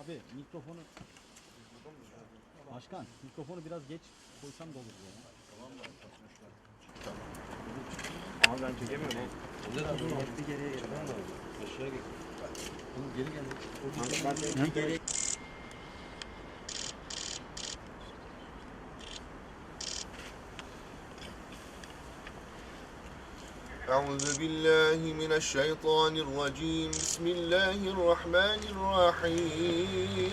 Abi mikrofonu... Başkan mikrofonu biraz geç koysam da olur ya. Abi ben çekemiyorum oğlum. Bir geriye gel. Aşağıya gel. Oğlum geri gel. Ben bir أعوذ بالله من الشيطان الرجيم. بسم الله الرحمن الرحيم.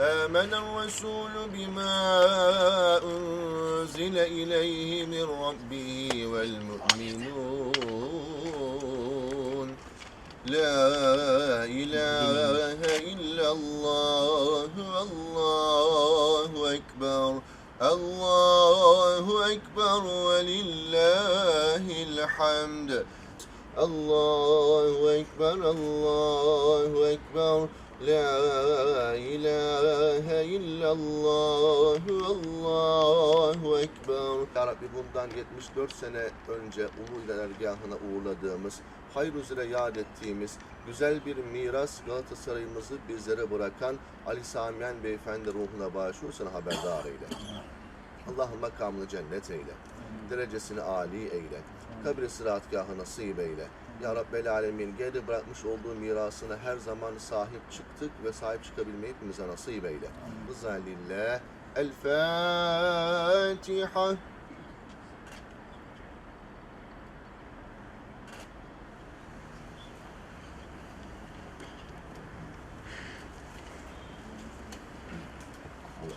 آمن الرسول بما أنزل إليه من ربه والمؤمنون. لا إله إلا الله الله أكبر. Allahu Ekber ve lillahil hamd. Allahu Ekber, Allahu Ekber. La ilahe illallah Allahu Ekber Ya Rabbi bundan 74 sene önce Ulu İlergahına uğurladığımız, hayır üzere yad ettiğimiz, güzel bir miras Galatasaray'ımızı bizlere bırakan Ali Samiyen Beyefendi ruhuna bağışlıyorsan haberdar eyle. Allah makamını cennet eyle. Derecesini âli eyle. Kabri sıratgahı nasip eyle. Ya Rabbel Alemin geride bırakmış olduğu mirasına her zaman sahip çıktık ve sahip çıkabilmeyi hepimize nasip eyle. Rıza lillah. El Fatiha. Allah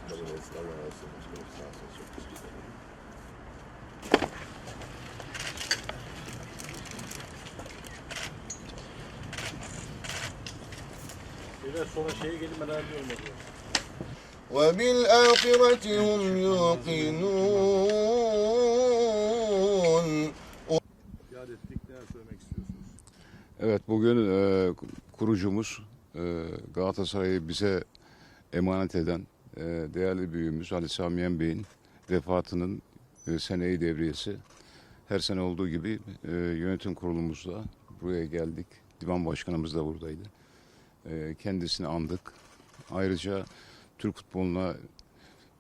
kabul etsin. Allah razı olsun. Başkanım sağ olsun. Çok teşekkür ederim. Beyler sonra şeye gelin ben diyorum o zaman. وبالآخرة هم يوقنون Yad ettik neler söylemek istiyorsunuz? Evet bugün e, kurucumuz e, Galatasaray'ı bize emanet eden e, değerli büyüğümüz Ali Samiyen Bey'in vefatının e, seneyi devriyesi. Her sene olduğu gibi e, yönetim kurulumuzla buraya geldik. Divan başkanımız da buradaydı. E, kendisini andık. Ayrıca Türk futboluna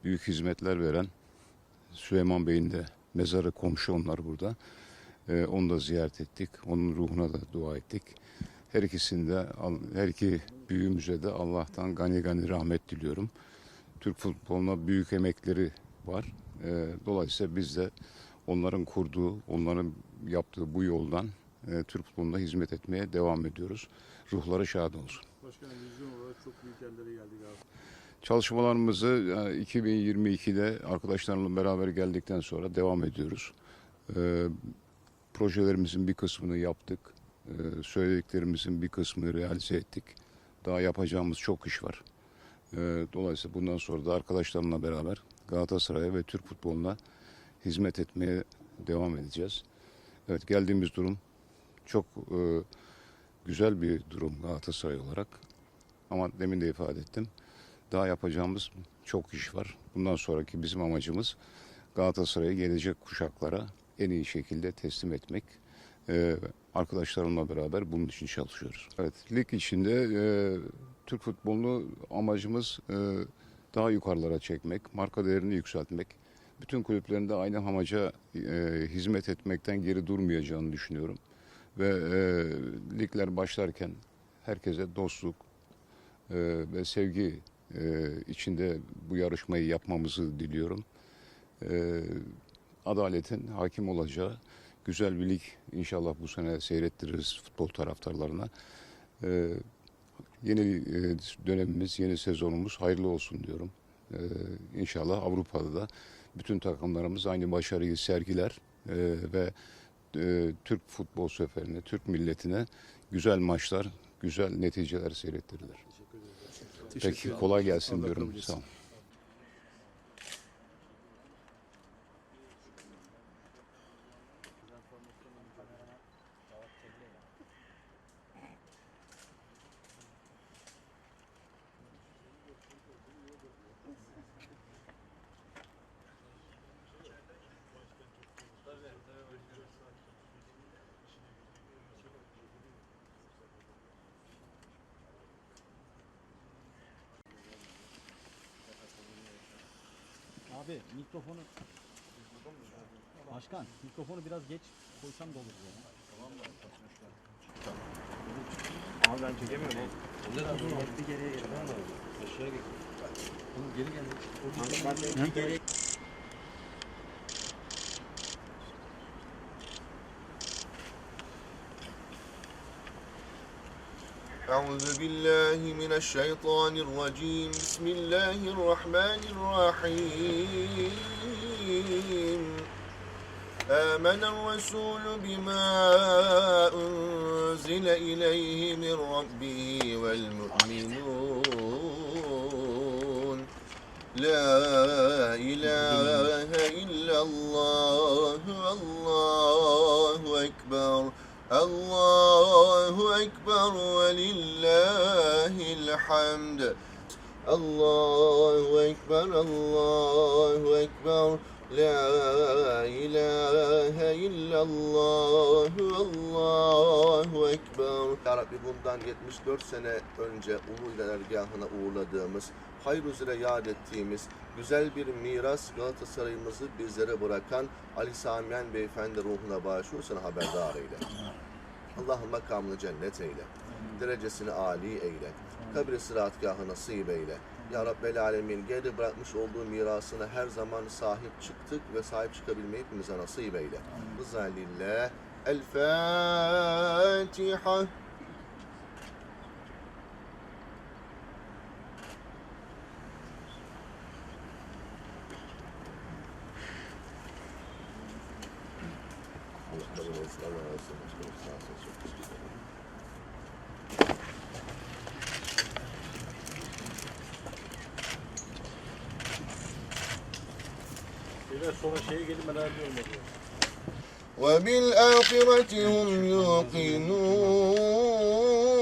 büyük hizmetler veren Süleyman Bey'in de mezarı komşu onlar burada. Ee, onu da ziyaret ettik. Onun ruhuna da dua ettik. Her ikisinde, her iki büyüğümüze de Allah'tan gani gani rahmet diliyorum. Türk futboluna büyük emekleri var. Ee, dolayısıyla biz de onların kurduğu, onların yaptığı bu yoldan e, Türk futboluna hizmet etmeye devam ediyoruz. Ruhları şad olsun. Başkanım vizyon olarak çok büyük yerlere geldik abi. Çalışmalarımızı e, 2022'de arkadaşlarımla beraber geldikten sonra devam ediyoruz. Ee, projelerimizin bir kısmını yaptık. Ee, söylediklerimizin bir kısmını realize ettik. Daha yapacağımız çok iş var. Ee, dolayısıyla bundan sonra da arkadaşlarımla beraber Galatasaray'a ve Türk futboluna hizmet etmeye devam edeceğiz. Evet geldiğimiz durum çok e, güzel bir durum Galatasaray olarak. Ama demin de ifade ettim. Daha yapacağımız çok iş var. Bundan sonraki bizim amacımız Galatasaray'ı gelecek kuşaklara en iyi şekilde teslim etmek. Ee, arkadaşlarımla beraber bunun için çalışıyoruz. Evet, lig içinde e, Türk futbolunu amacımız e, daha yukarılara çekmek, marka değerini yükseltmek. Bütün kulüplerin de aynı amaca e, hizmet etmekten geri durmayacağını düşünüyorum. Ve e, ligler başlarken herkese dostluk e, ve sevgi e, içinde bu yarışmayı yapmamızı diliyorum. E, adaletin hakim olacağı güzel bir lig inşallah bu sene seyrettiririz futbol taraftarlarına. E, yeni e, dönemimiz, yeni sezonumuz hayırlı olsun diyorum. E, inşallah Avrupa'da da bütün takımlarımız aynı başarıyı sergiler e, ve e, Türk futbol seferine, Türk milletine güzel maçlar, güzel neticeler seyrettirirler. Peki kolay gelsin Allah diyorum. Sağ olun. Abi mikrofonu... Başkan mikrofonu biraz geç koysam da olur ya. Abi ben çekemiyorum abi bak bir geriye geldi. Aşağıya gel. Oğlum geri geldi. De geriye أعوذ بالله من الشيطان الرجيم. بسم الله الرحمن الرحيم. آمن الرسول بما أنزل إليه من ربه والمؤمنون. لا إله إلا الله. الله أكبر. Allahu Ekber ve lillahil hamd. Allahu Ekber, Allahu Ekber. لا إله إلا الله الله أكبر Ya Rabbi bundan 74 sene önce Ulu İlergahı'na uğurladığımız, hayır üzere yad ettiğimiz güzel bir miras Galatasaray'ımızı bizlere bırakan Ali Samiyen Beyefendi ruhuna bağışlıyorsan haberdar eyle. Allah'ın makamını cennet eyle. Derecesini âli eyle. Kabri sıratgahı nasip eyle. Ya Rabbel Alemin geride bırakmış olduğu mirasına her zaman sahip çıktık ve sahip çıkabilmeyi hepimize nasip eyle. Rıza lillah. El Fatiha. Allah kabul etsin. Allah razı olsun. Başkanım sağ olsun. Çok teşekkür ederim Biraz sonra şeye gelin ben ayrılıyorum o zaman. وبالآخرة هم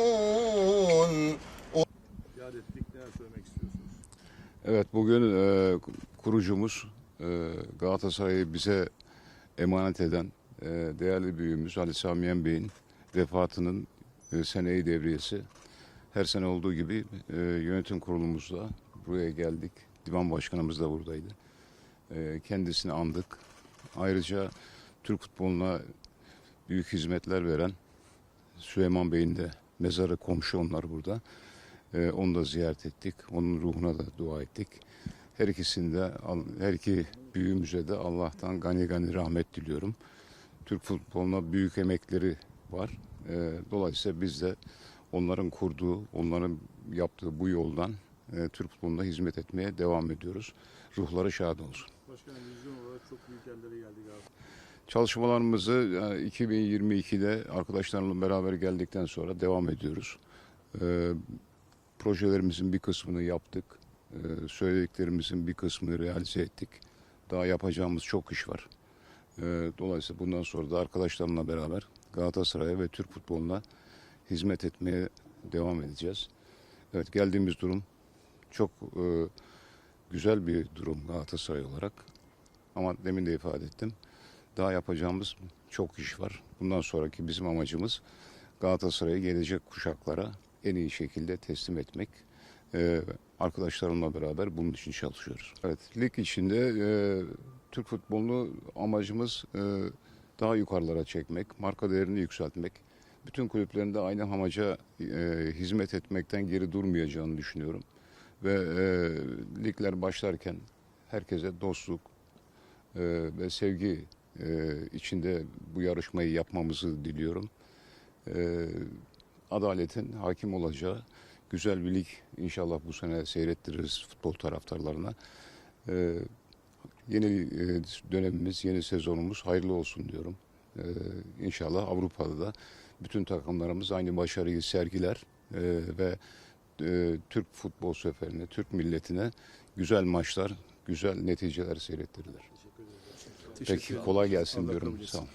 يوقنون Yad ettik neler söylemek istiyorsunuz? Evet bugün e, kurucumuz e, Galatasaray'ı bize emanet eden e, değerli büyüğümüz Ali Samiyen Bey'in vefatının e, seneyi devriyesi. Her sene olduğu gibi e, yönetim kurulumuzla buraya geldik. Divan başkanımız da buradaydı. E, kendisini andık. Ayrıca Türk futboluna büyük hizmetler veren Süleyman Bey'in de mezarı komşu onlar burada. Ee, onu da ziyaret ettik. Onun ruhuna da dua ettik. Her ikisinde, her iki büyüğümüze de Allah'tan gani gani rahmet diliyorum. Türk futboluna büyük emekleri var. Ee, dolayısıyla biz de onların kurduğu, onların yaptığı bu yoldan e, Türk futboluna hizmet etmeye devam ediyoruz. Ruhları şad olsun. Başkanım vizyon olarak çok büyük yerlere geldik abi. Çalışmalarımızı e, 2022'de arkadaşlarımla beraber geldikten sonra devam ediyoruz. Ee, projelerimizin bir kısmını yaptık. Ee, söylediklerimizin bir kısmını realize ettik. Daha yapacağımız çok iş var. Ee, dolayısıyla bundan sonra da arkadaşlarımla beraber Galatasaray'a ve Türk futboluna hizmet etmeye devam edeceğiz. Evet geldiğimiz durum çok e, güzel bir durum Galatasaray olarak. Ama demin de ifade ettim. Daha yapacağımız çok iş var. Bundan sonraki bizim amacımız Galatasaray'ı gelecek kuşaklara en iyi şekilde teslim etmek. Ee, arkadaşlarımla beraber bunun için çalışıyoruz. Evet, lig içinde e, Türk futbolunu amacımız e, daha yukarılara çekmek, marka değerini yükseltmek. Bütün kulüplerinde aynı amaca e, hizmet etmekten geri durmayacağını düşünüyorum. Ve e, ligler başlarken herkese dostluk e, ve sevgi e, içinde bu yarışmayı yapmamızı diliyorum. E, adaletin hakim olacağı güzel bir lig inşallah bu sene seyrettiririz futbol taraftarlarına. E, yeni e, dönemimiz, yeni sezonumuz hayırlı olsun diyorum. E, inşallah Avrupa'da da bütün takımlarımız aynı başarıyı sergiler e, ve e, Türk futbol seferine, Türk milletine güzel maçlar, güzel neticeler seyrettirirler. Peki kolay gelsin diyorum. Sağ olun.